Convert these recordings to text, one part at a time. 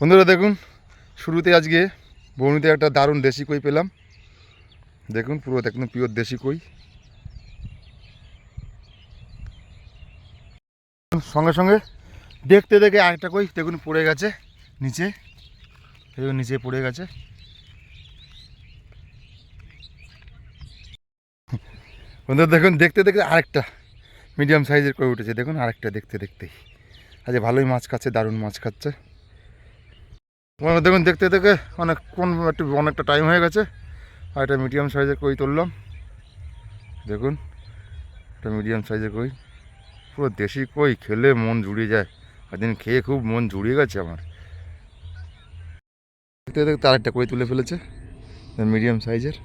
বন্ধুরা দেখুন, শুরুতে আজকে বৌনিতে একটা দারুণ দেশি কই পেলাম। দেখুন পুরো একদম পিওর দেশি কই। সঙ্গে সঙ্গে দেখতে দেখে আরেকটা কই, দেখুন, পড়ে গেছে নিচে। দেখুন, নিচে পড়ে গেছে। বন্ধুরা দেখুন, দেখতে দেখতে আরেকটা মিডিয়াম সাইজের কই উঠেছে। দেখুন, আরেকটা দেখতে দেখতেই। আজ ভালোই মাছ খাচ্ছে, দারুণ মাছ খাচ্ছে। বন্ধুরা, দেখুন, দেখতে দেখে অনেক কোন একটু অনেকটা টাইম হয়ে গেছে। আর একটা মিডিয়াম সাইজের কই তুললাম। দেখুন একটা মিডিয়াম সাইজের কই। পুরো দেশি কই, খেলে মন জুড়িয়ে যায়। একদিন খেয়ে খুব মন জুড়িয়ে গেছে আমার। দেখতে দেখতে আরেকটা কই তুলে ফেলেছে মিডিয়াম সাইজের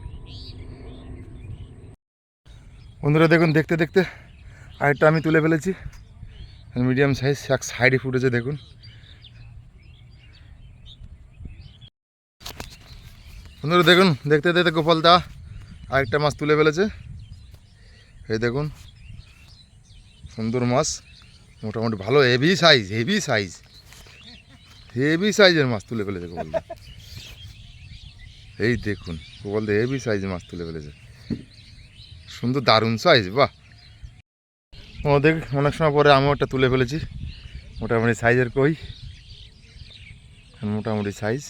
বন্ধুরা, দেখুন, দেখতে দেখতে আরেকটা আমি তুলে ফেলেছি। মিডিয়াম সাইজ এক সাইডে ফুটেছে, দেখুন। বন্ধুরা দেখুন, দেখতে দেখতে গোপালদা আরেকটা মাছ তুলে ফেলেছে। এই দেখুন, সুন্দর মাছ, মোটামুটি ভালো heavy size heavy size heavy সাইজের মাছ তুলে ফেলেছে গোপালদা। এই দেখুন গোপাল দা হেভি সাইজের মাছ তুলে ফেলেছে। সুন্দর, দারুণ সাইজ বাহ। ও দেখ অনেক সময় পরে আমিও একটা তুলে ফেলেছি। মোটামুটি সাইজের কই, মোটামুটি সাইজ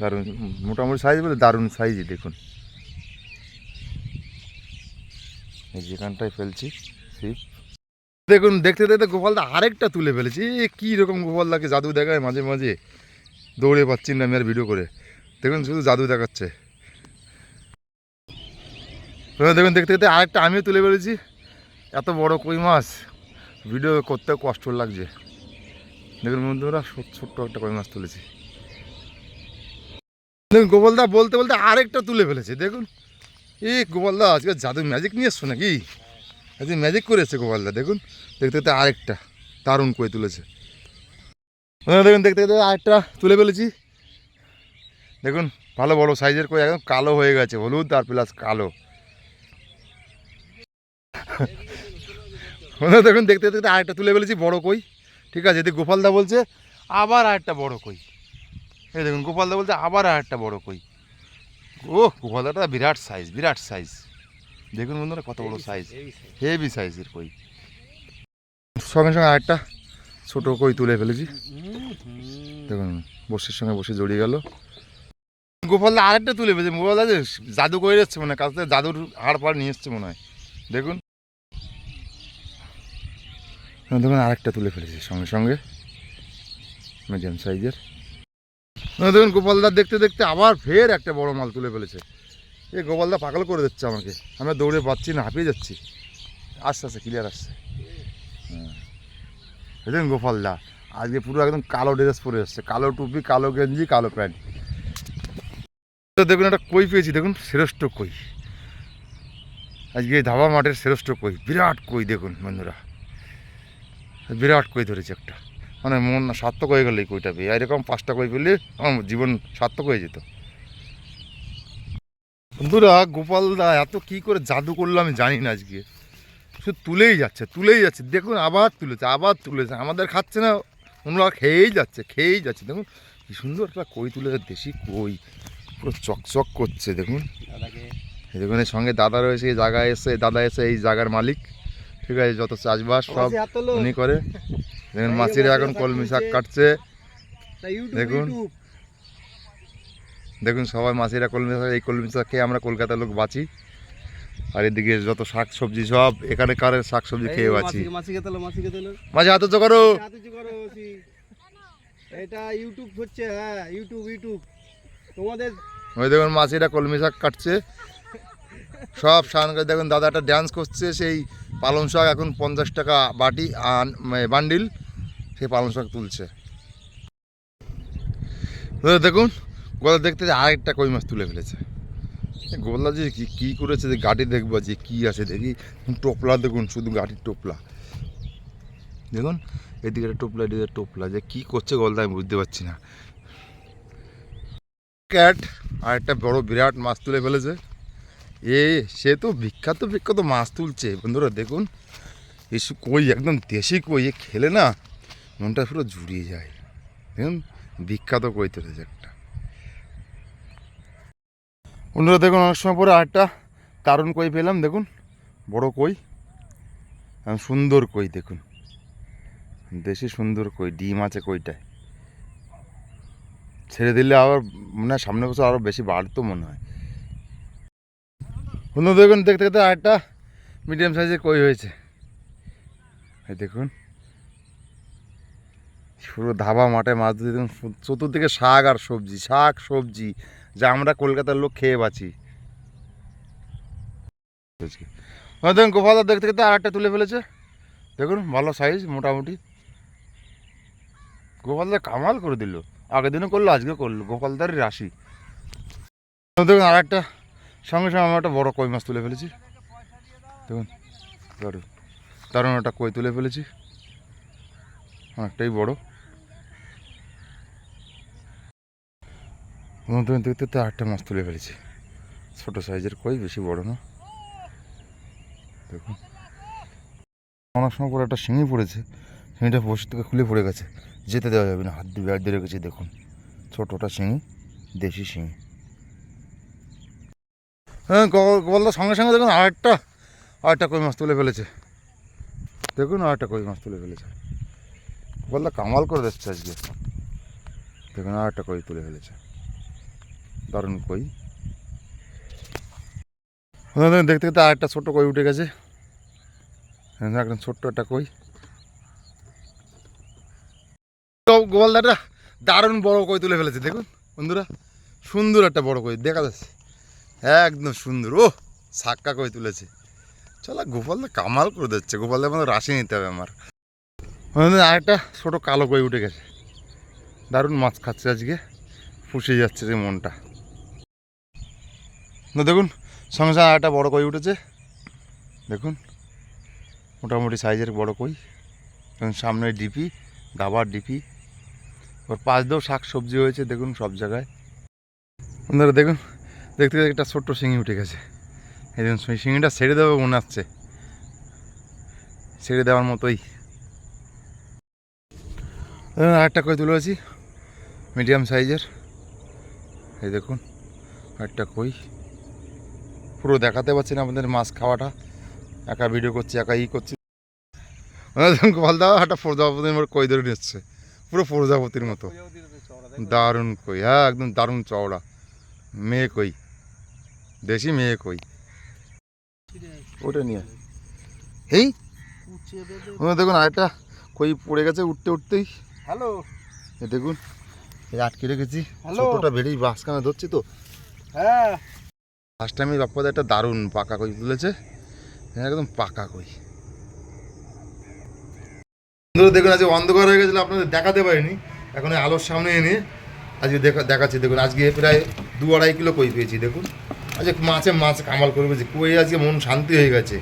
দারুণ, মোটামুটি সাইজ বলে দারুণ সাইজই দেখুন। এই যেখানটায় ফেলছি শিব দেখুন, দেখতে দেখতে গোপালদা আরেকটা তুলে ফেলেছি। এ, কী রকম গোপালদাকে জাদু দেখায় মাঝে মাঝে। দৌড়ে পাচ্ছি না আমি আর ভিডিও করে। দেখুন, শুধু জাদু দেখাচ্ছে। এবার দেখুন, দেখতে দেখতে আরেকটা আমিও তুলে ফেলেছি। এত বড় কই মাছ। ভিডিও করতে কষ্ট লাগছে। দেখুন, বন্ধুরা, ছোট্ট একটা কই মাছ তুলেছি। গোপালদা বলতে বলতে আরেকটা তুলে ফেলেছে, দেখুন। এই গোপালদা, আজকে জাদু ম্যাজিক নিয়ে এসছো নাকি? আজকে ম্যাজিক করে এসছে গোপালদা, দেখুন। দেখতে দেখতে আরেকটা দারুণ কই তুলেছে। বন্ধুরা দেখুন, দেখতে দেখতে আরেকটা তুলে ফেলেছি। দেখুন, ভালো বড় সাইজের কই একদম কালো হয়ে গেছে, হলুদ আর প্লাস কালো। দেখুন, দেখতে দেখতে আরেকটা তুলে ফেলেছি, বড় কই। ঠিক আছে এদিকে গোপালদা বলছে, আবার আরেকটা বড় কই। এই দেখুন গোপালদা বলতে আবার আর একটা বড় কই। ও গোপালদাটা বিরাট সাইজ বিরাট সাইজ দেখুন বন্ধুরা কত বড় সাইজ হেভি সাইজের কই। সঙ্গে সঙ্গে আরেকটা ছোট কই তুলে ফেলেছি। দেখুন বসির সঙ্গে বসে জড়িয়ে গেল। গোপালদা আরেকটা তুলে ফেলেছে। গোপালদা যে জাদু করে এসছে মনে হয় কাছ থেকে জাদুর হাড় পাড় নিয়ে এসছে মনে হয়। দেখুন। দেখুন আরেকটা তুলে ফেলেছি সঙ্গে সঙ্গে। মিডিয়াম সাইজের দেখুন গোপালদা দেখতে দেখতে আবার ফের একটা বড় মাল তুলে ফেলেছে। এই গোপালদা পাগল করে দিচ্ছে আমাকে। আমরা দৌড়ে পাচ্ছি না, হাঁপিয়ে যাচ্ছি। আস্তে আস্তে ক্লিয়ার আসছে। হ্যাঁ। দেখুন গোপালদা, আজকে পুরো একদম কালো ড্রেস পরে এসছে। কালো টুপি, কালো গেঞ্জি, কালো প্যান্ট। তো দেখুন, একটা কই পেয়েছি, দেখুন, শ্রেষ্ঠ কই। আজকে ধাবা মাঠের শ্রেষ্ঠ কই, বিরাট কই, দেখুন, বন্ধুরা। বিরাট কই ধরেছে একটা। মানে মন সার্থক হয়ে গেল এই কইটা পেয়ে। এরকম পাঁচটা কই পেলে আমার জীবন সার্থক হয়ে যেত। বন্ধুরা গোপাল দা এত কি করে জাদু করল আমি জানি না আজকে। শুধু তুলেই যাচ্ছে তুলেই যাচ্ছে। দেখুন আবার তুলেছে আবার তুলেছে। আমাদের খাচ্ছে না ওনারা খেয়েই যাচ্ছে খেয়েই যাচ্ছে। দেখুন কি সুন্দর একটা কই তুলেছে দেশি কই। পুরো চকচক করছে দেখুন। দেখুন এর সঙ্গে দাদা রয়েছে এই জায়গায় এসে দাদা এসে এই জায়গার মালিক। ঠিক আছে যত চাষবাস সব উনি করে। দেখুন মাছিরা এখন কলমি শাক কাটছে। দেখুন। দেখুন সবাই মাছিরা কলমি শাক এই কলমি শাক খেয়ে আমরা কলকাতার লোক বাঁচি। আর এদিকে যত শাক সবজি সব এখানে এখানকার শাক সবজি খেয়ে বাঁচি। মাঝে হাত উঁচু করো। করো। এটা ইউটিউব হচ্ছে হ্যাঁ ইউটিউব ইউটিউব তোমাদের ওই দেখুন মাছিরা কলমি শাক কাটছে। সব সান করে দেখুন দাদাটা ড্যান্স করছে, সেই পালং শাক, এখন পঞ্চাশ টাকা বাটি বান্ডিল সেই পালং শাক তুলছে। দেখুন গোলা দেখতে আরেকটা কই মাছ তুলে ফেলেছে। গোলা যে কি, কী করেছে, যে গাড়ি দেখব, যে কী আছে, দেখি। টোপলা, দেখুন, শুধু গাড়ির টোপলা। দেখুন, এদিকে একটা টোপলা, এদিকে টোপলা, যে কী করছে গোলদা আমি বুঝতে পারছি না। ক্যাট আর একটা বড় বিরাট মাছ তুলে ফেলেছে। এ, সে তো বিখ্যাত বিখ্যাত মাছ তুলছে। বন্ধুরা, দেখুন, এসব কই, একদম দেশি কই, এ খেলে না মনটা পুরো জুড়িয়ে যায়। দেখুন, বিখ্যাত কই তুলেছে একটা। বন্ধুরা, দেখুন, অনেক সময় পরে আরেকটা দারুণ কই পেলাম, দেখুন, বড় কই। সুন্দর কই, দেখুন। দেশি সুন্দর কই, ডিম আছে কইটায়। ছেড়ে দিলে আবার, মনে হয় সামনে বছর আরও বেশি বাড়তো মনে হয়। বন্ধু, দেখুন, দেখতে দেখতে আরেকটা মিডিয়াম সাইজের কই হয়েছে। এই দেখুন, পুরো ধাবা মাঠে মাছ ধরে দেখুন চতুর্দিকে শাক আর সবজি, শাক, সবজি, যা আমরা কলকাতার লোক খেয়ে বাঁচি। ওই দেখুন, গোপালদার দেখতে দেখতে আর একটা তুলে ফেলেছে। দেখুন, ভালো সাইজ মোটামুটি। গোপালদার কামাল করে দিল। আগের দিনও করল আজকে করল, গোপালদারই রাশি। দেখুন আর একটা সঙ্গে সঙ্গে আমি একটা বড় কই মাছ তুলে ফেলেছি। দেখুন, দারুণ। দারুণ একটা কই তুলে ফেলেছি। অনেকটাই বড়। দেখতে দেখতে দেখতে আটটা মাছ তুলে ফেলেছি। ছোট সাইজের কই, বেশি বড় না। দেখুন। অনেক সময় পরে একটা শিঙি পড়েছে। শিঙিটা বসে থেকে খুলে পড়ে গেছে। যেতে দেওয়া যাবে না। হাত দিয়ে ব্যাগ দিয়ে রেখেছি, দেখুন। ছোটোটা শিঙি, দেশি শিঙি। হ্যাঁ গোপালদার সঙ্গে সঙ্গে দেখুন আরেকটা আরেকটা কই মাছ তুলে ফেলেছে। দেখুন আরেকটা কই মাছ তুলে ফেলেছে। গোপালদা কামাল করে দিচ্ছে আজকে। দেখুন আরেকটা কই তুলে ফেলেছে। দারুণ কই। দেখুন দেখতে দেখতে আরেকটা ছোট্ট কই উঠে গেছে। হ্যাঁ, একদম ছোট্ট একটা কই। গো- গোপালদাটা দারুণ বড় কই তুলে ফেলেছে দেখুন। বন্ধুরা সুন্দর একটা বড় কই দেখা যাচ্ছে। একদম সুন্দর। ও সাক্কা কই তুলেছে। চলো গোপালদা কামাল করে দিচ্ছে। গোপালদার মতো রাশি নিতে হবে আমার। আরেকটা ছোটো কালো কই উঠে গেছে। দারুণ মাছ খাচ্ছে আজকে। ফুসে যাচ্ছে যে মনটা। না, দেখুন, সঙ্গে সঙ্গে আরেকটা বড় কই উঠেছে। দেখুন, মোটামুটি সাইজের বড় কই। এবং সামনে ডিপি দাবার ডিপি। ওর পাশ দিয়েও শাক সবজি হয়েছে, দেখুন সব জায়গায়। বন্ধুরা, দেখুন দেখতে দেখতে একটা ছোট্ট শিঙি উঠে গেছে। এই দেখুন শিঙিটা ছেড়ে দেবে মনে হচ্ছে। ছেড়ে দেওয়ার মতোই। দেখুন আরেকটা কই তুলেছি মিডিয়াম সাইজের। এই দেখুন একটা কই। পুরো দেখাতে পারছি না আমাদের মাছ খাওয়াটা। একা ভিডিও করছি একা ই করছি। গোপাল দাও একটা প্রজাপতির মতো কই ধরে নিচ্ছে। পুরো প্রজাপতির মতো? দারুণ কই হ্যাঁ একদম দারুণ চওড়া। মেয়ে কই? দেশি মেয়ে কই? ওটা নিয়ে ওখানে দেখুন আরেকটা। কই পড়ে গেছে উঠতে উঠতেই। হ্যালো। এই দেখুন আটকে রেখেছি। ছোটটা বেরিয়ে বাসখানে ধরছি তো। হ্যাঁ। ফার্স্ট টাইমে বাপ্পাদা একটা দারুণ পাকা কই তুলেছে। একদম পাকা কই। বন্ধুরা দেখুন আজকে অন্ধকার হয়ে গেছিল আপনাদের দেখাতে পারিনি। এখন আলোর সামনে এনে আজকে দেখা দেখাচ্ছি দেখুন আজকে প্রায় দু আড়াই কিলো কই পেয়েছি দেখুন। আজকে মাছে মাছ কামাল করবে যে কই আজকে মন শান্তি হয়ে গেছে।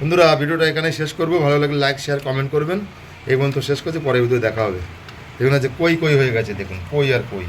বন্ধুরা, ভিডিওটা এখানে শেষ করব। ভালো লাগলে লাইক শেয়ার কমেন্ট করবেন। এই পর্যন্ত শেষ করছে। পরে ভিডিও দেখা হবে। দেখুন আজকে কই কই হয়ে গেছে। দেখুন, কই আর কই।